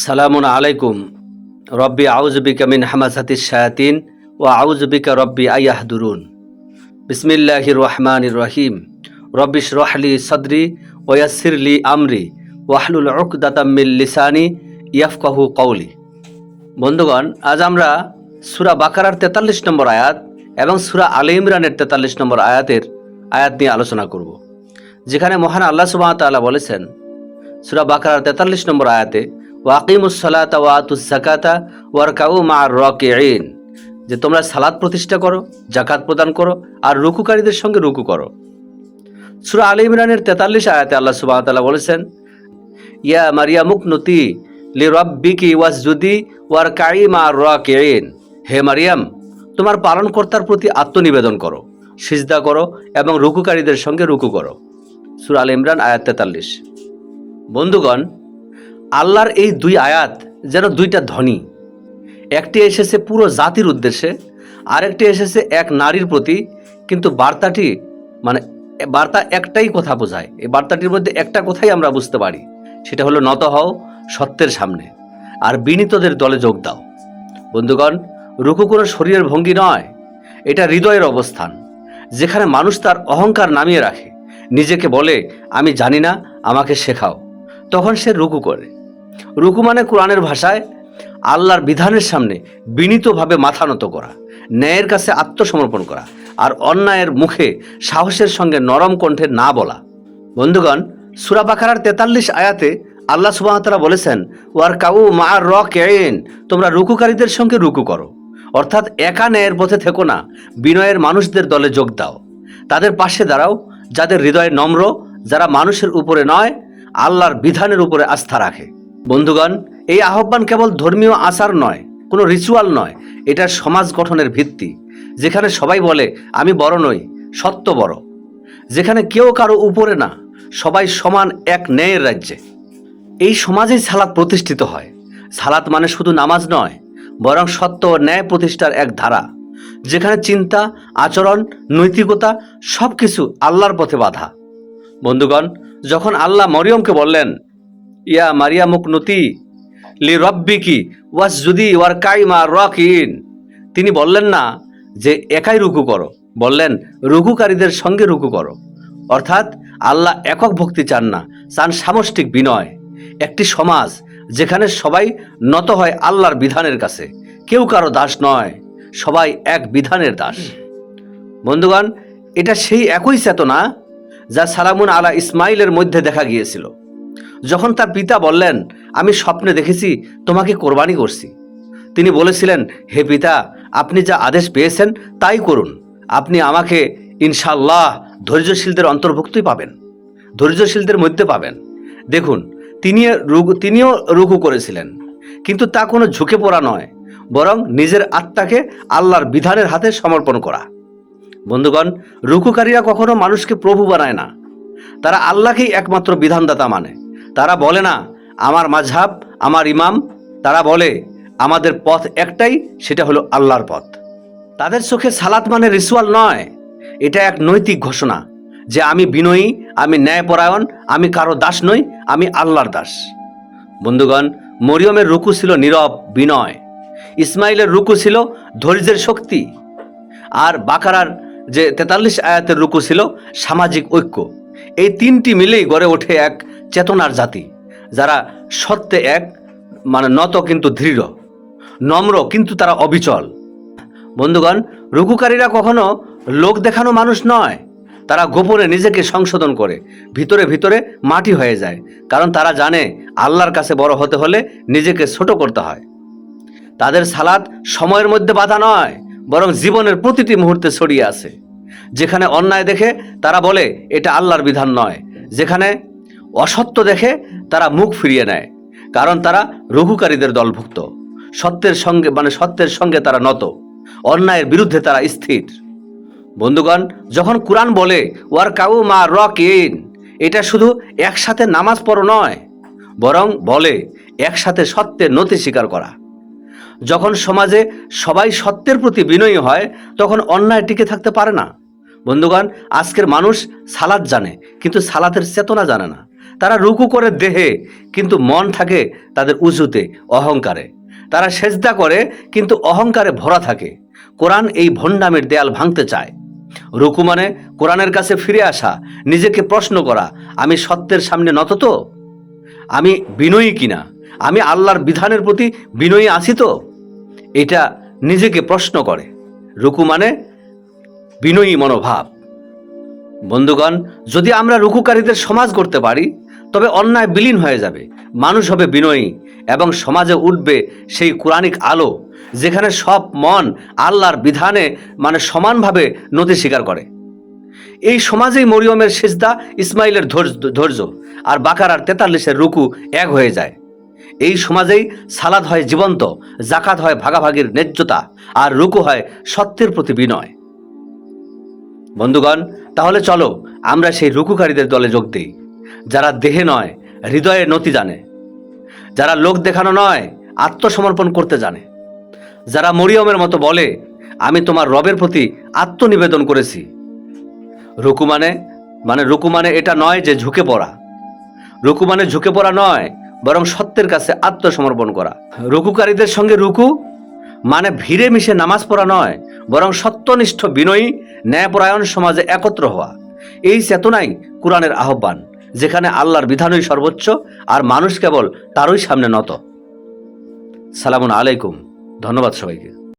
সালামুন আলাইকুম। রব্বি আউজবিকা মিন হামাজাতি শায়াতিন ও আউজবিকা রব্বি আয়াহদুরুন বিসমিল্লাহির রহমানির রহিম। রব্বিশ রহলি সদরি ওয়াসিরলি আমরি ওয়াহলুল উকদাতাম্মিল লিসানি ইয়াফকাহু কৌলি বন্ধুগণ, আজ আমরা সুরা বাকারার তেতাল্লিশ নম্বর আয়াত এবং সুরা আলে ইমরানের তেতাল্লিশ নম্বর আয়াতের আয়াত নিয়ে আলোচনা করব। যেখানে মহান আল্লাহ সুবাহ তাআলা বলেছেন, সুরা বাকারার তেতাল্লিশ নম্বর আয়াতে ওয়াকিমুসলাতা ওয়াতুস জাকাতা ওয়ারকাউ মা রকিন যে তোমরা সালাদ প্রতিষ্ঠা করো জাকাত প্রদান করো, আর রুকুকারীদের সঙ্গে রুকু করো। সুরা আলী ইমরানের তেতাল্লিশ আয়াতে আল্লাহ সুবাহ তাআলা বলেছেন, ইয়া মারিয়া মুকনতি লি রব্বিকি ওয়াসজুদি ওয়ার কাই মা রকিন হে মারিয়াম, তোমার পালনকর্তার প্রতি আত্মনিবেদন করো, সিজদা করো এবং রুকুকারীদের সঙ্গে রুকু করো। সুরা আল ইমরান আয়াত তেতাল্লিশ। বন্ধুগণ আল্লাহর এই দুই আয়াত যেন দুইটা ধ্বনি। একটি এসেছে পুরো জাতির উদ্দেশ্যে, আরেকটি এসেছে এক নারীর প্রতি, কিন্তু বার্তাটি মানে বার্তা একটাই কথা বোঝায়। এই বার্তাটির মধ্যে একটা কথাই আমরা বুঝতে পারি, সেটা হলো, নত হও সত্যের সামনে, আর বিনীতদের দলে যোগ দাও। বন্ধুগণ, রুকু কোনো শরীরের ভঙ্গি নয়, এটা হৃদয়ের অবস্থান, যেখানে মানুষ তার অহংকার নামিয়ে রাখে। নিজেকে বলে, আমি জানি না, আমাকে শেখাও। তখন সে রুকু করে। রুকু মানে কোরআনের ভাষায় আল্লাহর বিধানের সামনে বিনীতভাবে মাথা নত করা, ন্যায়ের কাছে আত্মসমর্পণ করা আর অন্যায়ের মুখে সাহসের সঙ্গে নরম কণ্ঠে না বলা। বন্ধুগণ, সুরা বাকারার তেতাল্লিশ আয়াতে আল্লাহ সুবাহতালা বলেছেন ওয়ার কাউ মা র কেন তোমরা রুকুকারীদের সঙ্গে রুকু করো। অর্থাৎ একা ন্যায়ের পথে থেকো না, বিনয়ের মানুষদের দলে যোগ দাও। তাদের পাশে দাঁড়াও, যাদের হৃদয় নম্র, যারা মানুষের উপরে নয়, আল্লাহর বিধানের উপরে আস্থা রাখে। বন্ধুগণ, এই আহ্বান কেবল ধর্মীয় আচার নয়, কোনো রিচুয়াল নয়, এটা সমাজ গঠনের ভিত্তি। যেখানে সবাই বলে, আমি বড় নই, সত্য বড়। যেখানে কেউ কারও উপরে না, সবাই সমান এক ন্যায়ের রাজ্যে। এই সমাজেই সালাত প্রতিষ্ঠিত হয়। সালাত মানে শুধু নামাজ নয়, বরং সত্য ও ন্যায় প্রতিষ্ঠার এক ধারা, যেখানে চিন্তা, আচরণ, নৈতিকতা সব কিছু আল্লাহর পথে বাধা। বন্ধুগণ, যখন আল্লাহ মরিয়মকে বললেন ইয়া মারিয়া মুকনতি লি রব্বিকি ওয়াস যদি ওয়ার কাইমা রকিন। তিনি বললেন না যে একাই রুকু করো। বললেন, রুকুকারীদের সঙ্গে রুকু করো। অর্থাৎ আল্লাহ একক ভক্তি চান না, চান সামষ্টিক বিনয়। একটি সমাজ যেখানে সবাই নত হয় আল্লাহর বিধানের কাছে, কেউ কারও দাস নয়, সবাই এক বিধানের দাস। বন্ধুগণ, এটা সেই একই চেতনা যা সালামুন আলা ইসমাইলের মধ্যে দেখা গিয়েছিল। যখন তার পিতা বললেন, আমি স্বপ্নে দেখেছি, তোমাকে কোরবানি করছি। তিনি বলেছিলেন, হে পিতা, আপনি যা আদেশ পেয়েছেন, তাই করুন। আপনি আমাকে ইনশাল্লাহ ধৈর্যশীলদের অন্তর্ভুক্তই পাবেন, ধৈর্যশীলদের মধ্যে পাবেন। দেখুন তিনি তিনিও রুকু করেছিলেন, কিন্তু তা কোনো ঝুঁকে পড়া নয়, বরং নিজের আত্মাকে আল্লাহর বিধানের হাতে সমর্পণ করা। বন্ধুগণ, রুকুকারীরা কখনো মানুষকে প্রভু বানায় না। তারা আল্লাহকেই একমাত্র বিধানদাতা মানে। তারা বলে না, আমার মাঝহাব, আমার ইমাম। তারা বলে, আমাদের পথ একটাই, সেটা হলো আল্লাহর পথ। তাদের চোখে সালাত মানে রিচুয়াল নয়, এটা এক নৈতিক ঘোষণা যে আমি বিনয়ী, আমি ন্যায়পরায়ণ, আমি কারও দাস নই, আমি আল্লাহর দাস। বন্ধুগণ, মরিয়মের রুকু ছিল নীরব, বিনয়। ইসমাইলের রুকু ছিল ধৈর্যের শক্তি। আর বাকারার যে তেতাল্লিশ আয়াতের রুকু ছিল সামাজিক ঐক্য। এই তিনটি মিলেই গড়ে ওঠে এক চেতনার জাতি, যারা সত্যে এক মানে নত কিন্তু দৃঢ়, নম্র কিন্তু তারা অবিচল। বন্ধুগণ, রুকুকারীরা কখনো লোক দেখানো মানুষ নয়। তারা গোপনে নিজেকে সংশোধন করে, ভিতরে ভিতরে মাটি হয়ে যায়, কারণ তারা জানে আল্লাহর কাছে বড় হতে হলে নিজেকে ছোট করতে হয়। তাদের সালাদ সময়ের মধ্যে বাধা নয়, বরং জীবনের প্রতিটি মুহূর্তে ছড়িয়ে আছে। যেখানে অন্যায় দেখে তারা বলে, এটা আল্লাহর বিধান নয়। যেখানে অসত্য দেখে তারা মুখ ফিরিয়ে নেয়, কারণ তারা রঘুকারীদের দলভুক্ত। সত্যের সঙ্গে মানে সত্যের সঙ্গে তারা নত, অন্যায়ের বিরুদ্ধে তারা স্থির। বন্ধুগণ, যখন কোরআন বলে, ওয়ার কাউ মা রক ইন এটা শুধু একসাথে নামাজ পড়ো নয়, বরং বলে, একসাথে সত্যের নতি স্বীকার করা। যখন সমাজে সবাই সত্যের প্রতি বিনয়ী হয়, তখন অন্যায় টিকে থাকতে পারে না। বন্ধুগণ, আজকের মানুষ সালাদ জানে, কিন্তু সালাতের চেতনা জানে না। তারা রুকু করে দেহে, কিন্তু মন থাকে তাদের উঁচুতে অহংকারে। তারা সেজদা করে, কিন্তু অহংকারে ভরা থাকে। কোরআন এই ভণ্ডামের দেয়াল ভাঙতে চায়। রুকু মানে কোরআনের কাছে ফিরে আসা, নিজেকে প্রশ্ন করা, আমি সত্যের সামনে নত তো? আমি বিনয়ী কিনা? আমি আল্লাহর বিধানের প্রতি বিনয়ী আছি তো? এটা নিজেকে প্রশ্ন করে। রুকু মানে বিনয়ী মনোভাব। বন্ধুগণ, যদি আমরা রুকুকারীদের সমাজ করতে পারি তবে অন্যায় বিলীন হয়ে যাবে। মানুষ হবে বিনয়ী এবং সমাজে উঠবে সেই কোরআনিক আলো, যেখানে সব মন আল্লাহর বিধানে মানে সমানভাবে নতি স্বীকার করে। এই সমাজেই মরিয়মের সিজদা ইসমাইলের ধৈর্য ধৈর্য আর বাকারার তেতাল্লিশের রুকু এক হয়ে যায়। এই সমাজেই সালাদ হয় জীবন্ত জাকাত হয় ভাগাভাগির ন্যায্যতা আর রুকু হয় সত্যের প্রতি বিনয়। বন্ধুগণ, তাহলে চলো আমরা সেই রুকুকারীদের দলে যোগ দিই। যারা দেহে নয়, হৃদয়ে নতি জানে। যারা লোক দেখানো নয়, আত্মসমর্পণ করতে জানে। যারা মরিয়মের মতো বলে, আমি তোমার রবের প্রতি আত্মনিবেদন করেছি। রুকু মানে মানে রুকু মানে এটা নয় যে ঝুঁকে পড়া। রুকু মানে ঝুঁকে পড়া নয়, বরং সত্যের কাছে আত্মসমর্পণ করা। রুকুকারীদের সঙ্গে রুকু মানে ভিড়ে মিশে নামাজ পড়া নয়, বরং সত্যনিষ্ঠ বিনয়ী, ন্যায়পরায়ণ সমাজে একত্র হওয়া। এই চেতনাই কোরআনের আহ্বান। যেখানে আল্লাহর বিধানই সর্বোচ্চ আর মানুষ কেবল তারই সামনে নত। সালামুন আলাইকুম। ধন্যবাদ সবাইকে।